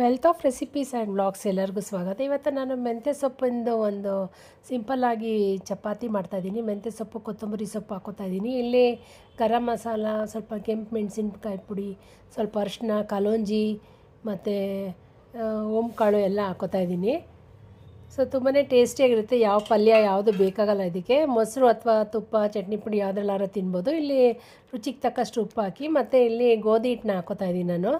Wealth of recipes and blogs ಎಲ್ಲರಿಗೂ ಸ್ವಾಗತ. ಇವತ್ತು ನಾನು ಮೆಂತ್ಯ ಸೊಪ್ಪಿಂದು ಒಂದು ಸಿಂಪಲ್ಲಾಗಿ ಚಪಾತಿ ಮಾಡ್ತಾಯಿದ್ದೀನಿ ಮೆಂತ್ಯ ಸೊಪ್ಪು, ಕೊತ್ತಂಬರಿ ಸೊಪ್ಪು ಹಾಕೋತಾ ಇದ್ದೀನಿ. ಇಲ್ಲಿ ಗರಂ ಮಸಾಲ, ಸ್ವಲ್ಪ ಕೆಂಪು ಮೆಣಸಿನ್ಕಾಯಿ ಪುಡಿ, ಸ್ವಲ್ಪ ಅರಿಶಿನ ಕಲೋಂಜಿ ಮತ್ತು ಓಂಕಾಳು ಎಲ್ಲ ಹಾಕೋತಾ ಇದ್ದೀನಿ. ಸೊ ತುಂಬಾ ಟೇಸ್ಟಿಯಾಗಿರುತ್ತೆ ಯಾವ ಪಲ್ಯ ಯಾವುದು ಬೇಕಾಗಲ್ಲ ಇದಕ್ಕೆ. ಮೊಸರು ಅಥವಾ ತುಪ್ಪ, ಚಟ್ನಿ ಪುಡಿ ಯಾವುದ್ರಲ್ಲಾರು ತಿನ್ಬೋದು. ಇಲ್ಲಿ ರುಚಿಗೆ ತಕ್ಕಷ್ಟು ಉಪ್ಪು ಹಾಕಿ ಮತ್ತು ಇಲ್ಲಿ ಗೋಧಿ ಹಿಟ್ಟನ್ನ ಹಾಕೋತಾ ಇದ್ದೀನಿ ನಾನು.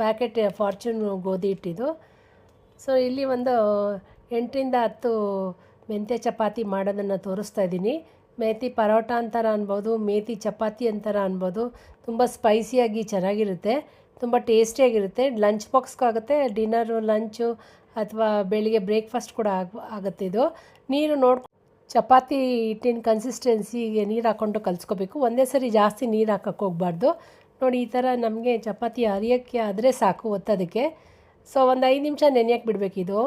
ಪ್ಯಾಕೆಟ್ ಫಾರ್ಚೂನ್ ಗೋಧಿ ಇಟ್ಟಿದ್ದು. ಸೊ ಇಲ್ಲಿ ಒಂದು ಎಂಟರಿಂದ ಹತ್ತು ಮೆಂತ್ಯ ಚಪಾತಿ ಮಾಡೋದನ್ನು ತೋರಿಸ್ತಾ ಇದ್ದೀನಿ. ಮೇಥಿ ಪರೋಟ ಅಂತಾರ ಅನ್ಬೋದು ಮೇಥಿ ಚಪಾತಿ ಅಂತಾರ ಅನ್ಬೋದು. ತುಂಬ ಸ್ಪೈಸಿಯಾಗಿ ಚೆನ್ನಾಗಿರುತ್ತೆ, ತುಂಬ ಟೇಸ್ಟಿಯಾಗಿರುತ್ತೆ. ಲಂಚ್ ಬಾಕ್ಸ್ಗಾಗುತ್ತೆ ಡಿನ್ನರು, ಲಂಚು ಅಥವಾ ಬೆಳಿಗ್ಗೆ ಬ್ರೇಕ್ಫಾಸ್ಟ್ ಕೂಡ ಆಗ, ಆಗುತ್ತೆ ಇದು. ನೀರು ನೋಡಿ, ಚಪಾತಿ ಹಿಟ್ಟಿನ ಕನ್ಸಿಸ್ಟೆನ್ಸಿಗೆ ನೀರು ಹಾಕ್ಕೊಂಡು ಕಲಿಸ್ಕೋಬೇಕು. ಒಂದೇ ಸರಿ ಜಾಸ್ತಿ ನೀರು ಹಾಕಕ್ಕೆ ಹೋಗ್ಬಾರ್ದು. ನೋಡಿ, ಈ ಥರ ನಮಗೆ ಚಪಾತಿ ಅರಿಯೋಕ್ಕೆ ಆದರೆ ಸಾಕು ಒತ್ತೋದಕ್ಕೆ. ಸೊ ಒಂದು ಐದು ನಿಮಿಷ ನೆನೆಯಕ್ಕೆ ಬಿಡಬೇಕಿದು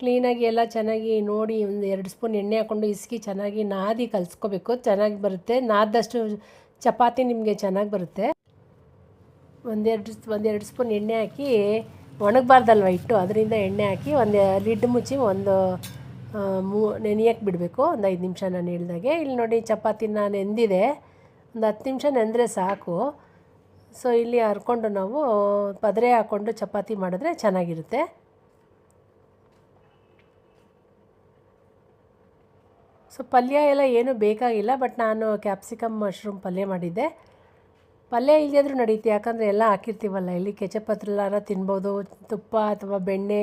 ಕ್ಲೀನಾಗಿ ಎಲ್ಲ ಚೆನ್ನಾಗಿ ನೋಡಿ, ಒಂದು ಎರಡು ಸ್ಪೂನ್ ಎಣ್ಣೆ ಹಾಕ್ಕೊಂಡು ಇಸ್ಕಿ ಚೆನ್ನಾಗಿ ನಾದಿ ಕಲಿಸ್ಕೋಬೇಕು. ಚೆನ್ನಾಗಿ ಬರುತ್ತೆ. ನಾದಷ್ಟು ಚಪಾತಿ ನಿಮಗೆ ಚೆನ್ನಾಗಿ ಬರುತ್ತೆ. ಒಂದೆರಡು ಒಂದೆರಡು ಸ್ಪೂನ್ ಎಣ್ಣೆ ಹಾಕಿ ಒಣಗಬಾರ್ದಲ್ವ ಇಟ್ಟು ಅದರಿಂದ ಎಣ್ಣೆ ಹಾಕಿ ಒಂದು ಲಿಡ್ ಮುಚ್ಚಿ ಒಂದು ಮೂ ನೆನೆಯಕ್ಕೆ ಬಿಡಬೇಕು. ಒಂದು ಐದು ನಿಮಿಷ ನಾನು ಹೇಳ್ದಾಗೆ. ಇಲ್ಲಿ ನೋಡಿ, ಚಪಾತಿನ ನೆಂದಿದೆ. ಒಂದು ಹತ್ತು ನಿಮಿಷ ನೆಂದರೆ ಸಾಕು. ಸೊ ಇಲ್ಲಿ ಹರ್ಕೊಂಡು ನಾವು ಪದರೆ ಹಾಕ್ಕೊಂಡು ಚಪಾತಿ ಮಾಡಿದ್ರೆ ಚೆನ್ನಾಗಿರುತ್ತೆ. ಸೊ ಪಲ್ಯ ಎಲ್ಲ ಏನೂ ಬೇಕಾಗಿಲ್ಲ, ಬಟ್ ನಾನು ಕ್ಯಾಪ್ಸಿಕಮ್ ಮಶ್ರೂಮ್ ಪಲ್ಯ ಮಾಡಿದ್ದೆ. ಪಲ್ಯ ಇಲ್ಲದಿದ್ರೂ ನಡೆಯುತ್ತೆ ಯಾಕಂದರೆ ಎಲ್ಲ ಹಾಕಿರ್ತೀವಲ್ಲ, ಇಲ್ಲಿ ಕೆಚಪ್ ಹತ್ರಲ್ಲಾರ ತಿನ್ಬೋದು, ತುಪ್ಪ ಅಥವಾ ಬೆಣ್ಣೆ,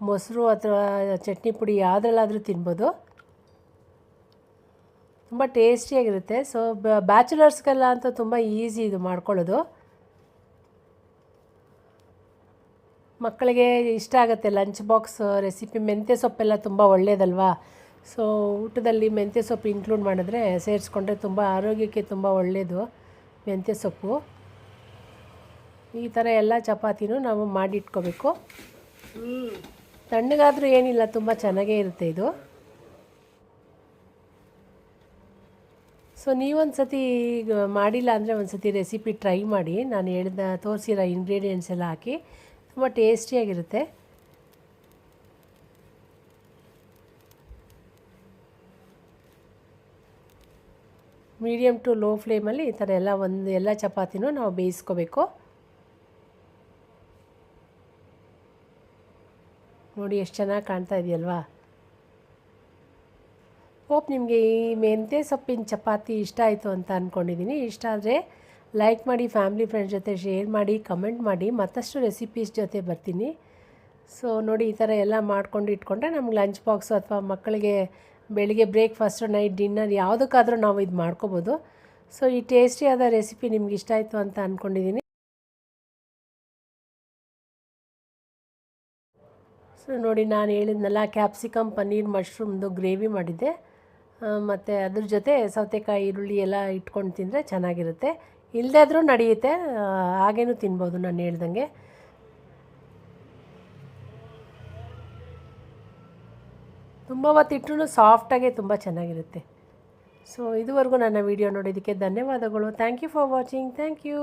ಮೊಸರು ಅಥವಾ ಚಟ್ನಿ ಪುಡಿ ಯಾವುದ್ರಲ್ಲಾದರೂ ತಿನ್ಬೋದು. ತುಂಬ ಟೇಸ್ಟಿಯಾಗಿರುತ್ತೆ. ಸೊ ಬ್ಯಾಚುಲರ್ಸ್ಗೆಲ್ಲ ಅಂತ ತುಂಬ ಈಸಿ ಇದು ಮಾಡ್ಕೊಳ್ಳೋದು. ಮಕ್ಕಳಿಗೆ ಇಷ್ಟ ಆಗುತ್ತೆ ಲಂಚ್ ಬಾಕ್ಸ್ ರೆಸಿಪಿ. ಮೆಂತ್ಯ ಸೊಪ್ಪೆಲ್ಲ ತುಂಬ ಒಳ್ಳೆಯದಲ್ವಾ ಸೊ ಊಟದಲ್ಲಿ ಮೆಂತ್ಯ ಸೊಪ್ಪು ಇನ್ಕ್ಲೂಡ್ ಮಾಡಿದ್ರೆ ಸೇರಿಸ್ಕೊಂಡ್ರೆ ತುಂಬ ಆರೋಗ್ಯಕ್ಕೆ ತುಂಬ ಒಳ್ಳೆಯದು ಮೆಂತ್ಯ ಸೊಪ್ಪು. ಈ ಥರ ಎಲ್ಲ ಚಪಾತಿನೂ ನಾವು ಮಾಡಿಟ್ಕೋಬೇಕು. ತಣ್ಣಗಾದರೂ ಏನಿಲ್ಲ ತುಂಬ ಚೆನ್ನಾಗೇ ಇರುತ್ತೆ ಇದು. ಸೊ ನೀವೊಂದು ಸತಿ ಮಾಡಿಲ್ಲ ಅಂದರೆ ಒಂದು ಸತಿ ರೆಸಿಪಿ ಟ್ರೈ ಮಾಡಿ. ನಾನು ಹೇಳಿದ, ತೋರಿಸಿರೋ ಇಂಗ್ರೀಡಿಯೆಂಟ್ಸ್ ಎಲ್ಲ ಹಾಕಿ. ತುಂಬ ಟೇಸ್ಟಿಯಾಗಿರುತ್ತೆ ಮೀಡಿಯಮ್ ಟು ಲೋ ಫ್ಲೇಮಲ್ಲಿ ಈ ಥರ ಎಲ್ಲ ಒಂದು, ಎಲ್ಲ ಚಪಾತಿನೂ ನಾವು ಬೇಯಿಸ್ಕೋಬೇಕು. ನೋಡಿ, ಎಷ್ಟು ಚೆನ್ನಾಗಿ ಕಾಣ್ತಾ ಇದೆಯಲ್ವಾ? ಹೋಪ್ ನಿಮಗೆ ಈ ಮೆಂತೆ ಸೊಪ್ಪಿನ ಚಪಾತಿ ಇಷ್ಟ ಆಯಿತು ಅಂತ ಅಂದ್ಕೊಂಡಿದ್ದೀನಿ ಇಷ್ಟ ಆದರೆ ಲೈಕ್ ಮಾಡಿ ಫ್ಯಾಮಿಲಿ ಫ್ರೆಂಡ್ಸ್ ಜೊತೆ ಶೇರ್ ಮಾಡಿ ಕಮೆಂಟ್ ಮಾಡಿ, ಮತ್ತಷ್ಟು ರೆಸಿಪೀಸ್ ಜೊತೆ ಬರ್ತೀನಿ. ಸೊ ನೋಡಿ, ಈ ಥರ ಎಲ್ಲ ಮಾಡ್ಕೊಂಡು ಇಟ್ಕೊಂಡ್ರೆ ನಮ್ಗೆ ಲಂಚ್ ಬಾಕ್ಸು ಅಥವಾ ಮಕ್ಕಳಿಗೆ ಬೆಳಿಗ್ಗೆ ಬ್ರೇಕ್ಫಾಸ್ಟು ನೈಟ್ ಡಿನ್ನರ್ ಯಾವುದಕ್ಕಾದರೂ ನಾವು ಇದು ಮಾಡ್ಕೋಬೋದು. ಸೊ ಈ ಟೇಸ್ಟಿಯಾದ ರೆಸಿಪಿ ನಿಮ್ಗೆ ಇಷ್ಟ ಆಯಿತು ಅಂತ ಅಂದ್ಕೊಂಡಿದ್ದೀನಿ ಸೊ ನೋಡಿ, ನಾನು ಹೇಳಿದ್ನಲ್ಲ ಕ್ಯಾಪ್ಸಿಕಮ್ ಪನ್ನೀರ್ ಮಶ್ರೂಮ್ದು ಗ್ರೇವಿ ಮಾಡಿದ್ದೆ. ಮತ್ತು ಅದ್ರ ಜೊತೆ ಸೌತೆಕಾಯಿ, ಈರುಳ್ಳಿ ಎಲ್ಲ ಇಟ್ಕೊಂಡು ತಿಂದರೆ ಚೆನ್ನಾಗಿರುತ್ತೆ. ಇಲ್ಲದೇ ಆದರೂ ನಡೆಯುತ್ತೆ ಹಾಗೇನೂ ತಿನ್ಬೋದು ನಾನು ಹೇಳ್ದಂಗೆ. ತುಂಬ ಹೊತ್ತಿಟ್ರೂ ಸಾಫ್ಟಾಗೆ ತುಂಬ ಚೆನ್ನಾಗಿರುತ್ತೆ. ಸೊ ಇದುವರೆಗೂ ನನ್ನ ವಿಡಿಯೋ ನೋಡಿದ್ದಕ್ಕೆ ಧನ್ಯವಾದಗಳು. Thank you for watching thank you